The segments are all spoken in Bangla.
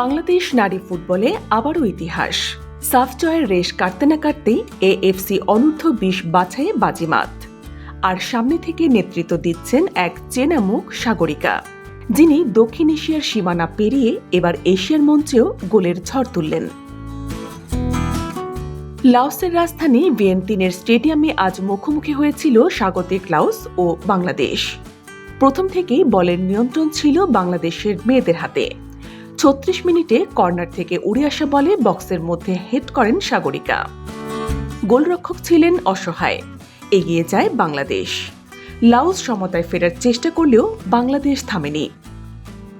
বাংলাদেশ নারী ফুটবলে আবারও ইতিহাস। সাফ জয়ের রেশ কাটতে না কাটতেই এএফসি অনূর্ধ্ব বিশ বাছাইয়ে বাজিমাত। আর সামনে থেকে নেতৃত্ব দিচ্ছেন এক চেনা মুখ সাগরিকা, যিনি দক্ষিণ এশিয়ার সীমানা পেরিয়ে এবার এশিয়ার মঞ্চেও গোলের ঝড় তুললেন। লাওসের রাজধানী ভিয়েন্তিনের স্টেডিয়ামে আজ মুখোমুখি হয়েছিল স্বাগতিক লাওস ও বাংলাদেশ। প্রথম থেকেই বলের নিয়ন্ত্রণ ছিল বাংলাদেশের মেয়েদের হাতে। ছত্রিশ মিনিটে কর্নার থেকে উড়ে আসা বলে বক্সের মধ্যে হেড করেন সাগরিকা। গোলরক্ষক ছিলেন অসহায়। এগিয়ে যায় বাংলাদেশ। লাওস সমতায় ফেরার চেষ্টা করলেও বাংলাদেশ থামেনি।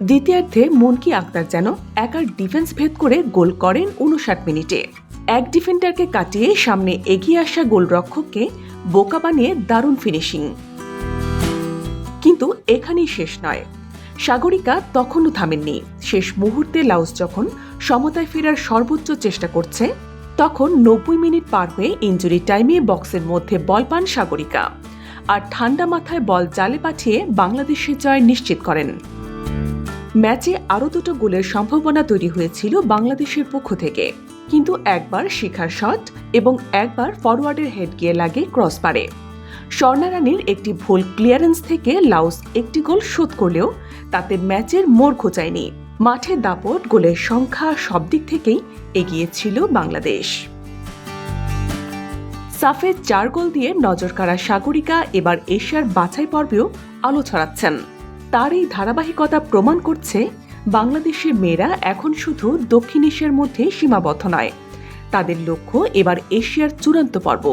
দ্বিতীয়ার্ধে মনকি আক্তার যেন একার ডিফেন্স ভেদ করে গোল করেন উনষাট মিনিটে। এক ডিফেন্ডারকে কাটিয়ে সামনে এগিয়ে আসা গোলরক্ষককে বোকা বানিয়ে দারুণ ফিনিশিং। কিন্তু এখানেই শেষ নয়। সাগরিকা তখনও থামেননি। শেষ মুহূর্তে লাউস যখন সমতায় ফেরার সর্বোচ্চ চেষ্টা করছে, তখন নব্বই মিনিট পার হয়ে ইঞ্জুরি টাইমে বক্সের মধ্যে বল পান সাগরিকা। আর ঠান্ডা মাথায় বল জালে পাঠিয়ে বাংলাদেশের জয় নিশ্চিত করেন। ম্যাচে আরও দুটো গোলের সম্ভাবনা তৈরি হয়েছিল বাংলাদেশের পক্ষ থেকে। কিন্তু একবার শিখার শট এবং একবার ফরওয়ার্ডের হেড গিয়ে লাগে ক্রসবারে স্বর্ণারানীর একটি ভুল ক্লিয়ারেন্স থেকে লাউস একটি গোল শোধ করলেও তাতে ম্যাচের মোড় খোঁচায়নি মাঠে দাপট, গোলের সংখ্যা সব দিক থেকেই এগিয়ে ছিল বাংলাদেশ। সাফে চার গোল দিয়ে নজর কাড়া সাগরিকা এবার এশিয়ার বাছাই পর্বেও আলো ছড়াচ্ছেন। তার এই ধারাবাহিকতা প্রমাণ করছে বাংলাদেশের মেয়েরা এখন শুধু দক্ষিণ এশিয়ার মধ্যে সীমাবদ্ধ নয়। তাদের লক্ষ্য এবার এশিয়ার চূড়ান্ত পর্ব।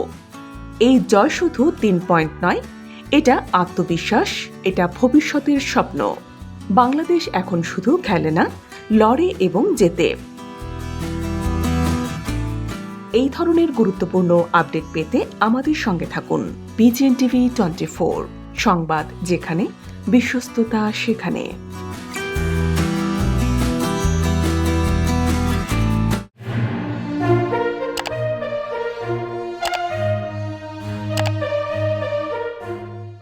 এই জয় শুধু তিন পয়েন্ট নয়, এটা আত্মবিশ্বাস, এটা ভবিষ্যতের স্বপ্ন। বাংলাদেশ এখন শুধু খেলে না, লড়ে এবং জেতে। এই ধরনের গুরুত্বপূর্ণ আপডেট পেতে আমাদের সঙ্গে থাকুন বিজিএন টিভি টোয়েন্টি সংবাদ যেখানে, বিশ্বস্ততা সেখানে।